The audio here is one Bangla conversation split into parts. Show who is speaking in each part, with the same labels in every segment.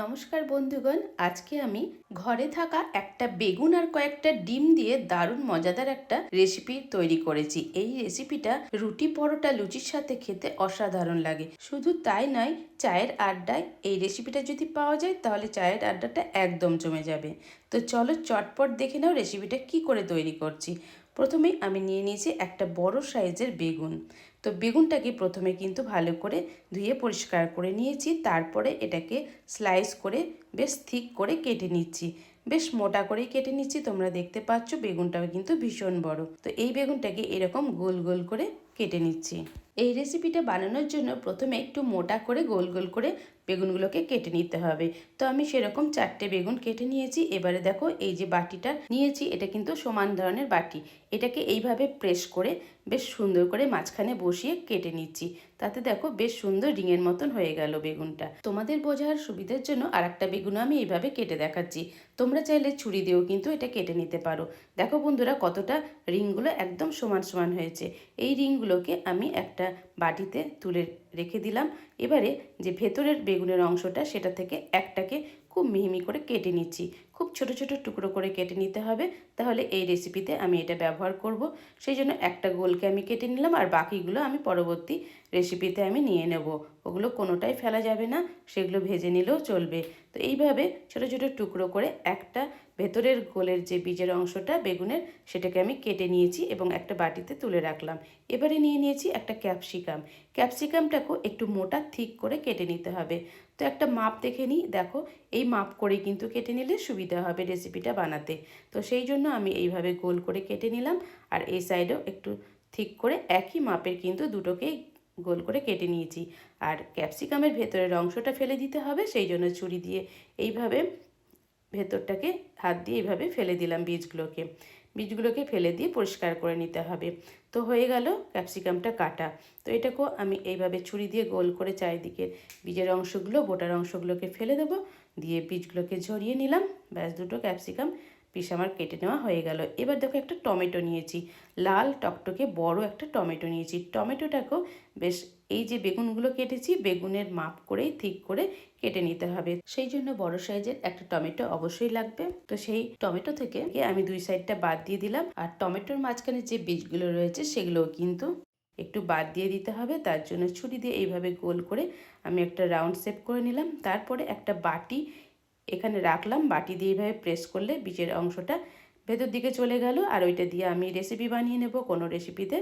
Speaker 1: নমস্কার বন্ধুগণ, আজকে আমি ঘরে থাকা একটা বেগুন আর কয়েকটা ডিম দিয়ে দারুণ মজাদার একটা রেসিপি তৈরি করেছি। এই রেসিপিটা রুটি পরোটা লুচির সাথে খেতে অসাধারণ লাগে। শুধু তাই নয়, চায়ের আড্ডায় এই রেসিপিটা যদি পাওয়া যায়, তাহলে চায়ের আড্ডাটা একদম জমে যাবে। তো চলো চটপট দেখে নাও রেসিপিটা কি করে তৈরি করছি। প্রথমেই আমি নিয়ে নিয়েছি একটা বড় সাইজের বেগুন। তো বেগুনটাকে প্রথমে কিন্তু ভালো করে ধুয়ে পরিষ্কার করে নিয়েছি, তারপরে এটাকে স্লাইস করে বেশ থিক করে কেটে নিচ্ছি। বেশ মোটা করেই কেটে নিচ্ছি, তোমরা দেখতে পাচ্ছ বেগুনটাও কিন্তু ভীষণ বড়। তো এই বেগুনটাকে এরকম গোল গোল করে কেটে নিচ্ছি। এই রেসিপিটা বানানোর জন্য প্রথমে একটু মোটা করে গোল গোল করে বেগুনগুলোকে কেটে নিতে হবে। তো আমি সেরকম চারটে বেগুন কেটে নিয়েছি। এবারে দেখো এই যে বাটিটা নিয়েছি, এটা কিন্তু সমান ধরনের বাটি। এটাকে এইভাবে প্রেস করে বেশ সুন্দর করে মাঝখানে বসিয়ে কেটে নিচ্ছি। তাতে দেখো বেশ সুন্দর রিংয়ের মতন হয়ে গেল বেগুনটা। তোমাদের বোঝার সুবিধার জন্য আর একটা বেগুন আমি এইভাবে কেটে দেখাচ্ছি। তোমরা চাইলে ছুরি দিয়েও কিন্তু এটা কেটে নিতে পারো। দেখো বন্ধুরা কতটা রিংগুলো একদম সমান সমান হয়েছে। এই রিংগুলোকে আমি একটা বাটিতে তুলে রেখে দিলাম। এবারে যে ভেতরের বেগুনের অংশটা, সেটা থেকে একটাকে খুব মিহিমি করে কেটে নিচ্ছি। খুব ছোট ছোট টুকরো করে কেটে নিতে হবে। তাহলে এই রেসিপিতে আমি এটা ব্যবহার করব। সেই জন্য একটা গোলকে আমি কেটে নিলাম আর বাকিগুলো আমি পরবর্তী রেসিপিতে আমি নিয়ে নেব। ওগুলো কোনোটাই ফেলা যাবে না, সেগুলো ভেজে নিলেও চলবে। তো এইভাবে ছোট ছোট টুকরো করে একটা ভেতরের গোলের যে বীজের অংশটা বেগুনের, সেটাকে আমি কেটে নিয়েছি এবং একটা বাটিতে তুলে রাখলাম। এবারে নিয়ে নিয়েছি একটা ক্যাপসিকাম। ক্যাপসিকামটাকেও একটু মোটা থিক করে কেটে নিতে হবে। তো একটা মাপ দেখে নিই। দেখো, এই মাপ করে কিন্তু কেটে নিলে সুবিধা হবে রেসিপিটা বানাতে। তো সেই জন্য আমি এইভাবে গোল করে কেটে নিলাম আর এই সাইডেও একটু ঠিক করে একই মাপের কিন্তু দুটোকেই গোল করে কেটে নিয়েছি। আর ক্যাপসিকামের ভেতরের অংশটা ফেলে দিতে হবে, সেই জন্য ছুরি দিয়ে এইভাবে ভেতরটাকে হাত দিয়ে এইভাবে ফেলে দিলাম বীজগুলোকে। বীজগুলোকে ফেলে দিয়ে পরিষ্কার করে নিতে হবে। তো হয়ে গেল ক্যাপসিকামটা কাটা। তো এটাকেও আমি এইভাবে ছুরি দিয়ে গোল করে চারিদিকে বীজের অংশগুলো, বোটার অংশগুলোকে ফেলে দেবো। দিয়ে বীজগুলোকে ঝরিয়ে নিলাম। ব্যাস, দুটো ক্যাপসিকাম পিস আমার কেটে নেওয়া হয়ে গেল। এবার দেখো একটা টমেটো নিয়েছি। লাল টকটকে বড় একটা টমেটো নিয়েছি। টমেটোটাকেও বেশ এই যে বেগুনগুলো কেটেছি, বেগুনের মাপ করেই ঠিক করে কেটে নিতে হবে। সেই জন্য বড় সাইজের একটা টমেটো অবশ্যই লাগবে। তো সেই টমেটো থেকে আমি দুই সাইডটা বাদ দিয়ে দিলাম। আর টমেটোর মাঝখানে যে বীজগুলো রয়েছে, সেগুলোও কিন্তু একটু বাদ দিয়ে দিতে হবে, তার জন্য ছুরি দিয়ে এইভাবে গোল করে আমি একটা রাউন্ড শেপ করে নিলাম। তারপরে একটা বাটি এখানে রাখলাম, বাটি দিয়ে এইভাবে প্রেস করলে বীজের অংশটা ভেতর দিকে চলে গেল। আর ওইটা দিয়ে আমি রেসিপি বানিয়ে নেব কোনো রেসিপিতে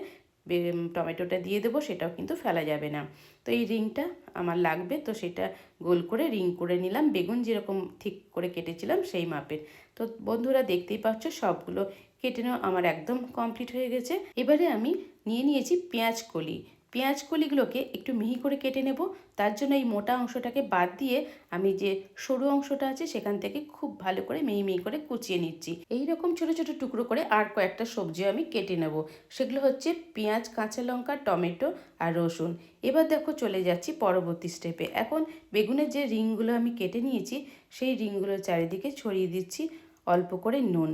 Speaker 1: টমেটোটা দিয়ে দেবো, সেটাও কিন্তু ফেলা যাবে না। তো এই রিংটা আমার লাগবে, তো সেটা গোল করে রিং করে নিলাম। বেগুন যেরকম ঠিক করে কেটেছিলাম সেই মাপের। তো বন্ধুরা দেখতেই পাচ্ছ, সবগুলো কেটে নেওয়া আমার একদম কমপ্লিট হয়ে গেছে। এবারে আমি নিয়ে নিয়েছি পেঁয়াজ কলি। পেঁয়াজ কলিগুলোকে একটু মিহি করে কেটে নেব। তার জন্য এই মোটা অংশটাকে বাদ দিয়ে আমি যে সরু অংশটা আছে সেখান থেকে খুব ভালো করে মিহি মিহি করে কুচিয়ে নিচ্ছি। এই রকম ছোটো ছোটো টুকরো করে আর কয়েকটা সবজি আমি কেটে নেব। সেগুলো হচ্ছে পেঁয়াজ, কাঁচা লঙ্কা, টমেটো আর রসুন। এবার দেখো চলে যাচ্ছি পরবর্তী স্টেপে। এখন বেগুনের যে রিংগুলো আমি কেটে নিয়েছি, সেই রিংগুলোর চারিদিকে ছড়িয়ে দিচ্ছি অল্প করে নুন।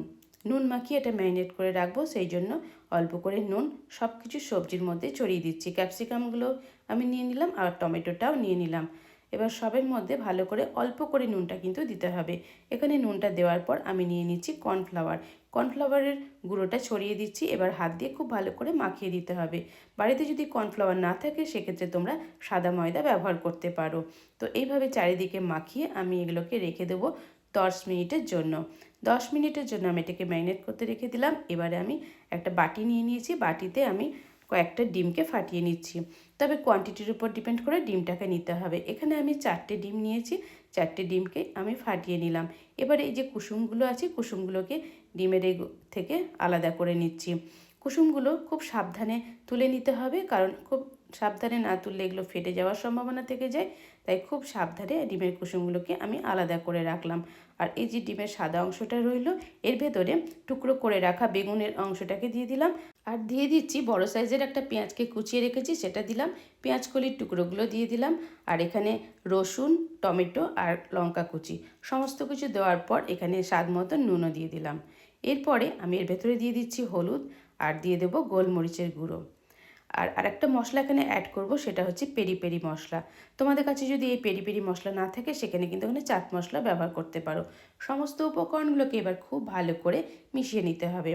Speaker 1: নুন মাখিয়ে এটা ম্যারিনেট করে রাখব। সেই জন্য অল্প করে নুন সব কিছু সবজির মধ্যে ছড়িয়ে দিচ্ছি। ক্যাপসিকামগুলো আমি নিয়ে নিলাম আর টমেটোটাও নিয়ে নিলাম। এবার সবের মধ্যে ভালো করে অল্প করে নুনটা কিন্তু দিতে হবে। এখানে নুনটা দেওয়ার পর আমি নিয়ে নিচ্ছি কর্নফ্লাওয়ার। কর্নফ্লাওয়ারের গুঁড়োটা ছড়িয়ে দিচ্ছি, এবার হাত দিয়ে খুব ভালো করে মাখিয়ে দিতে হবে। বাড়িতে যদি কর্নফ্লাওয়ার না থাকে, সেক্ষেত্রে তোমরা সাদা ময়দা ব্যবহার করতে পারো। তো এইভাবে চারিদিকে মাখিয়ে আমি এগুলোকে রেখে দেবো দশ মিনিটের জন্য। দশ মিনিটের জন্য আমি এটাকে ম্যারিনেট করতে রেখে দিলাম। এবারে আমি একটা বাটি নিয়ে নিয়েছি। বাটিতে আমি কয়েকটা ডিমকে ফাটিয়ে নিচ্ছি। তবে কোয়ান্টিটির উপর ডিপেন্ড করে ডিমটাকে নিতে হবে। এখানে আমি চারটে ডিম নিয়েছি। চারটে ডিমকে আমি ফাটিয়ে নিলাম। এবারে এই যে কুসুমগুলো আছে, কুসুমগুলোকে ডিমের থেকে আলাদা করে নিচ্ছি। কুসুমগুলো খুব সাবধানে তুলে নিতে হবে। কারণ খুব সাবধানে না তুললে এগুলো ফেটে যাওয়ার সম্ভাবনা থেকে যায়। তাই খুব সাবধানে ডিমের কুসুমগুলোকে আমি আলাদা করে রাখলাম। আর এই যে ডিমের সাদা অংশটা রইল, এর ভেতরে টুকরো করে রাখা বেগুনের অংশটাকে দিয়ে দিলাম। আর দিয়ে দিচ্ছি বড় সাইজের একটা পেঁয়াজকে কুচিয়ে রেখেছি, সেটা দিলাম। পেঁয়াজ কলির টুকরোগুলো দিয়ে দিলাম। আর এখানে রসুন, টমেটো আর লঙ্কা কুচি, সমস্ত কিছু দেওয়ার পর এখানে স্বাদ মতো নুনও দিয়ে দিলাম। এরপরে আমি এর ভেতরে দিয়ে দিচ্ছি হলুদ আর দিয়ে দেবো গোলমরিচের গুঁড়ো। আর আরেকটা মশলা এখানে অ্যাড করব, সেটা হচ্ছে পেরি পেরি মশলা। তোমাদের কাছে যদি এই পেরি পেরি মশলা না থাকে, সেখানে কিন্তু ওখানে চাট মশলা ব্যবহার করতে পারো। সমস্ত উপকরণগুলোকে এবার খুব ভালো করে মিশিয়ে নিতে হবে।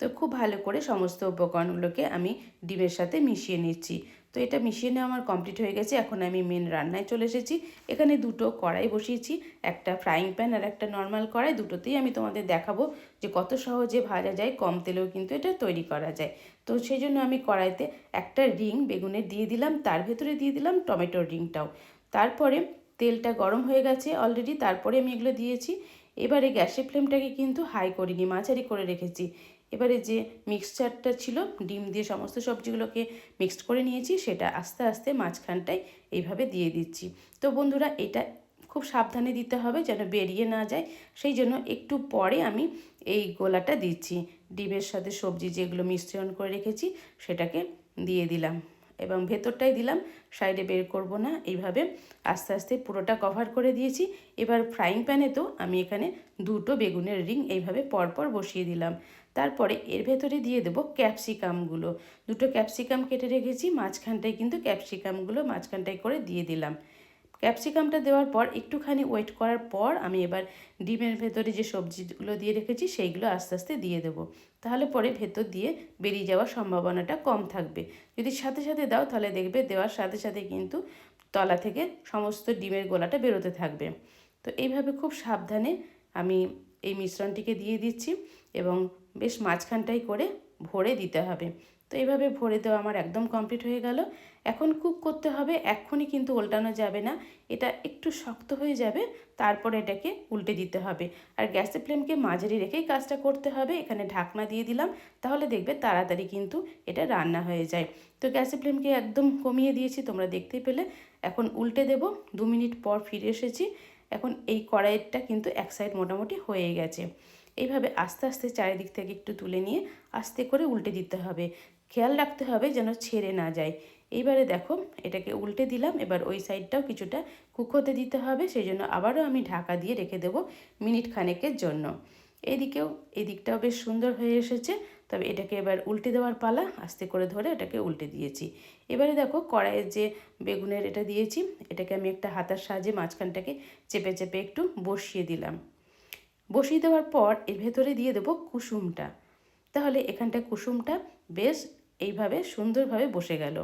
Speaker 1: তো খুব ভালো করে সমস্ত উপকরণগুলোকে আমি ডিমের সাথে মিশিয়ে নিচ্ছি। তো এটা মিশিয়ে নেওয়া আমার কমপ্লিট হয়ে গেছে। এখন আমি মেন রান্নায় চলে এসেছি। এখানে দুটো কড়াই বসিয়েছি, একটা ফ্রাইং প্যান আর একটা নর্মাল কড়াই। দুটোতেই আমি তোমাদের দেখাবো যে কত সহজে ভাজা যায়, কম তেলেও কিন্তু এটা তৈরি করা যায়। তো সেই জন্য আমি কড়াইতে একটা রিং বেগুনের দিয়ে দিলাম, তার ভেতরে দিয়ে দিলাম টমেটোর রিংটাও তারপরে তেলটা গরম হয়ে গেছে অলরেডি তারপরে আমি এগুলো দিয়েছি। এবারে গ্যাসের ফ্লেমটাকে কিন্তু হাই করিনি, মাঝারি করে রেখেছি। এবারে যে মিক্সচারটা ছিল, ডিম দিয়ে সমস্ত সবজিগুলোকে মিক্সড করে নিয়েছি, সেটা আস্তে আস্তে মাঝখানটায় এইভাবে দিয়ে দিচ্ছি। তো বন্ধুরা, এটা খুব সাবধানে দিতে হবে যেন বেরিয়ে না যায়। সেই জন্য একটু পরে আমি এই গোলাটা দিচ্ছি। ডিমের সাথে সবজি যেগুলো মিশ্রণ করে রেখেছি, সেটাকে দিয়ে দিলাম। এবং ভেতরটাই দিলাম সাইডে বের করব না। এইভাবে আস্তে আস্তে পুরোটা কভার করে দিয়েছি। এবার ফ্রাইং প্যানে তো আমি এখানে দুটো বেগুনের রিং এইভাবে পরপর বসিয়ে দিলাম। তারপরে এর ভেতরে দিয়ে দেবো ক্যাপসিকামগুলো। দুটো ক্যাপসিকাম কেটে রেখেছি, মাঝখানটায় কিন্তু ক্যাপসিকামগুলো মাঝখানটায় করে দিয়ে দিলাম। ক্যাপসিকামটা দেওয়ার পর একটুখানি ওয়েট করার পর আমি এবার ডিমের ভেতরে যে সবজিগুলো দিয়ে রেখেছি, সেইগুলো আস্তে আস্তে দিয়ে দেবো। তাহলে পরে ভেতর দিয়ে বেরিয়ে যাওয়ার সম্ভাবনাটা কম থাকবে। যদি সাথে সাথে দাও, তাহলে দেখবে দেওয়ার সাথে সাথে কিন্তু তলা থেকে সমস্ত ডিমের গোলাটা বেরোতে থাকবে। তো এইভাবে খুব সাবধানে আমি এই মিশ্রণটিকে দিয়ে দিচ্ছি এবং বেশ মাঝখানটাই করে ভরে দিতে হবে। তো এইভাবে ভরে দেওয়া আমার একদম কমপ্লিট হয়ে গেল। এখন কুক করতে হবে এক্ষুনি কিন্তু উল্টানো যাবে না। এটা একটু শক্ত হয়ে যাবে, তারপরে এটাকে উল্টে দিতে হবে। আর গ্যাসের ফ্লেমকে মাঝারি রেখেই কাজটা করতে হবে। এখানে ঢাকনা দিয়ে দিলাম, তাহলে দেখবে তাড়াতাড়ি কিন্তু এটা রান্না হয়ে যায়। তো গ্যাসের ফ্লেমকে একদম কমিয়ে দিয়েছি, তোমরা দেখতেই পেলে। এখন উল্টে দেব, দু মিনিট পর ফিরে এসেছি। এখন এই কড়াইটা কিন্তু এক সাইড মোটামুটি হয়ে গেছে। এইভাবে আস্তে আস্তে চারিদিক থেকে একটু তুলে নিয়ে আস্তে করে উল্টে দিতে হবে। খেয়াল রাখতে হবে যেন ছেড়ে না যায়। এইবারে দেখো, এটাকে উল্টে দিলাম, এবার ওই সাইডটাও কিছুটা কুক হতে দিতে হবে সেই জন্য আবারও আমি ঢাকা দিয়ে রেখে দেবো মিনিট খানেকের জন্য। এদিকেও, এদিকটাও বেশ সুন্দর হয়ে এসেছে, তবে এটাকে এবার উল্টে দেওয়ার পালা, আস্তে করে ধরে এটাকে উল্টে দিয়েছি। এবারে দেখো, কড়াইয়ের যে বেগুনের এটা দিয়েছি, এটাকে আমি একটা হাতার সাহায্যে মাঝখানটাকে চেপে চেপে একটু বসিয়ে দিলাম। বসিয়ে দেওয়ার পর এর ভেতরে দিয়ে দেবো কুসুমটা। তাহলে এখানটা কুসুমটা বেশ এইভাবে সুন্দরভাবে বসে গেল।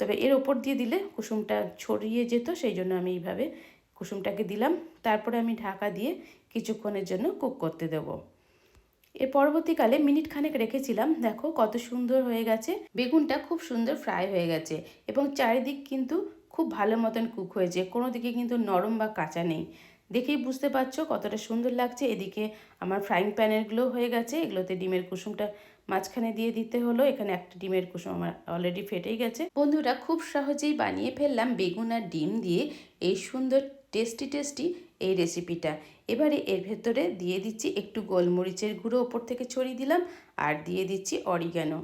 Speaker 1: তবে এর ওপর দিয়ে দিলে কুসুমটা ছড়িয়ে যেত, সেই জন্য আমি এইভাবে কুসুমটাকে দিলাম। তারপরে আমি ঢাকা দিয়ে কিছুক্ষণের জন্য কুক করতে দেব। এর পরবর্তীকালে মিনিট খানেক রেখেছিলাম। দেখো কত সুন্দর হয়ে গেছে। বেগুনটা খুব সুন্দর ফ্রাই হয়ে গেছে এবং চারিদিক কিন্তু খুব ভালো মতন কুক হয়েছে। কোনো দিকে কিন্তু নরম বা কাঁচা নেই। দেখেই বুঝতে পারছ কতটা সুন্দর লাগছে। এদিকে আমার ফ্রাইং প্যানেরগুলো হয়ে গেছে। এগুলোতে ডিমের কুসুমটা মাঝখানে দিয়ে দিতে হলো। এখানে একটা ডিমের কুসুম আমার অলরেডি ফেটেই গেছে। বন্ধুরা, খুব সহজেই বানিয়ে ফেললাম বেগুন আর ডিম দিয়ে এই সুন্দর টেস্টি টেস্টি এই রেসিপিটা এবারে এর ভেতরে দিয়ে দিচ্ছি একটু গোলমরিচের গুঁড়ো, ওপর থেকে ছড়িয়ে দিলাম আর দিয়ে দিচ্ছি অরিগানো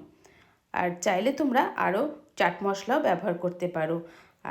Speaker 1: আর চাইলে তোমরা আরও চাট মশলাও ব্যবহার করতে পারো।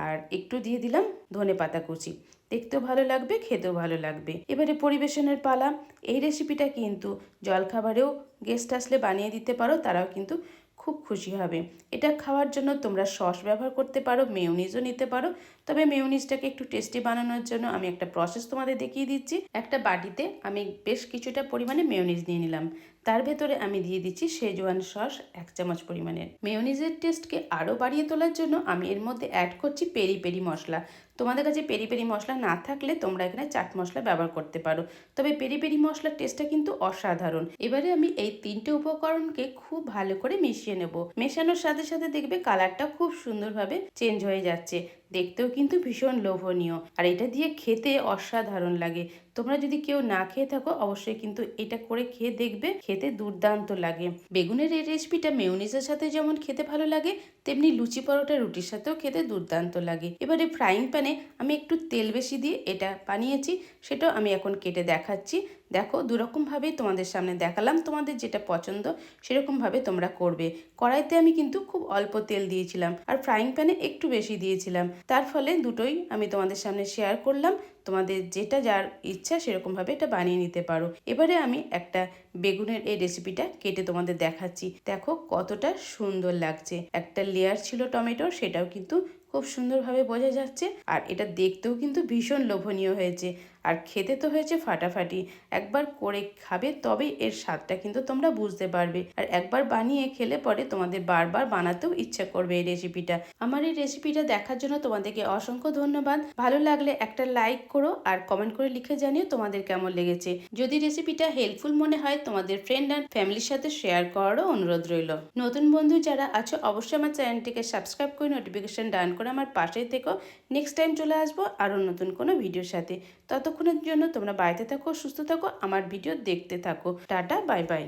Speaker 1: আর একটু দিয়ে দিলাম ধনে পাতা কুচি। দেখতেও ভালো লাগবে, খেতেও ভালো লাগবে। এবারে পরিবেশনের পালা। এই রেসিপিটা কিন্তু জলখাবারেও গেস্ট আসলে বানিয়ে দিতে পারো, তারাও কিন্তু খুব খুশি হবে। এটা খাওয়ার জন্য তোমরা সস ব্যবহার করতে পারো মেয়নিজও নিতে পারো। তবে মেয়নিজটাকে একটু টেস্টি বানানোর জন্য আমি একটা প্রসেস তোমাদের দেখিয়ে দিচ্ছি। একটা বাটিতে আমি বেশ কিছুটা পরিমাণে মেয়নিজ নিয়ে নিলাম। তার ভেতরে আমি দিয়ে দিচ্ছি শেজওয়ান সস এক চামচ পরিমাণের। মেয়নিজের টেস্টকে আরও বাড়িয়ে তোলার জন্য আমি এর মধ্যে অ্যাড করছি পেরি পেরি মশলা। তোমাদের কাছে পেরি পেরি মশলা না থাকলে তোমরা এখানে চাট মশলা ব্যবহার করতে পারো। তবে পেরি পেরি মশলার টেস্টটা কিন্তু অসাধারণ। এবারে আমি এই তিনটে উপকরণকে খুব ভালো করে মিশিয়ে নেব। মেশানোর সাথে সাথে দেখবে কালারটা খুব সুন্দরভাবে চেঞ্জ হয়ে যাচ্ছে। দেখতেও কিন্তু ভীষণ লোভনীয়। আর এটা দিয়ে খেতে অসাধারণ লাগে। তোমরা যদি কেউ না খেয়ে থাকো, অবশ্যই কিন্তু এটা করে খেয়ে দেখবে, খেতে দুর্দান্ত লাগে। বেগুনের এই রেসিপিটা মেউনিজের সাথে যেমন খেতে ভালো লাগে, তেমনি লুচি পরোটা রুটির সাথেও খেতে দুর্দান্ত লাগে। এবারে ফ্রাইং প্যানে আমি একটু তেল বেশি দিয়ে এটা বানিয়েছি, সেটাও আমি এখন কেটে দেখাচ্ছি। দেখো দুরকমভাবেই তোমাদের সামনে দেখালাম, তোমাদের যেটা পছন্দ সেরকমভাবে তোমরা করবে। কড়াইতে আমি কিন্তু খুব অল্প তেল দিয়েছিলাম আর ফ্রাইং প্যানে একটু বেশি দিয়েছিলাম। তার ফলে দুটোই আমি তোমাদের সামনে শেয়ার করলাম, তোমাদের যেটা যার ইচ্ছা সেরকমভাবে এটা বানিয়ে নিতে পারো। এবারে আমি একটা বেগুনের এই রেসিপিটা কেটে তোমাদের দেখাচ্ছি। দেখো, কতটা সুন্দর লাগছে। একটা লেয়ার ছিল টমেটোর, সেটাও কিন্তু খুব সুন্দরভাবে বোঝা যাচ্ছে। আর এটা দেখতেও কিন্তু ভীষণ লোভনীয় হয়েছে। আর খেতে তো হয়েছে ফাটাফাটি। একবার করে খাবে তবেই এর স্বাদটা কিন্তু তোমরা বুঝতে পারবে। আর একবার বানিয়ে খেলে পরে তোমাদের বারবার বানাতেও ইচ্ছা করবে এই রেসিপিটা আমার এই রেসিপিটা দেখার জন্য তোমাদেরকে অসংখ্য ধন্যবাদ। ভালো লাগলে একটা লাইক করো আর কমেন্ট করে লিখে জানিও তোমাদের কেমন লেগেছে। যদি রেসিপিটা হেল্পফুল মনে হয়, তোমাদের ফ্রেন্ড অ্যান্ড ফ্যামিলির সাথে শেয়ার করারও অনুরোধ রইল। নতুন বন্ধু যারা আছো, অবশ্যই আমার চ্যানেলটিকে সাবস্ক্রাইব করে নোটিফিকেশন ডান করে আমার পাশে থেকো। নেক্সট টাইম চলে আসব আরও নতুন কোনো ভিডিওর সাথে। ততক্ষণের জন্য তোমরা বাড়িতে থাকো সুস্থ থাকো আমার ভিডিও দেখতে থাকো। Tata bye bye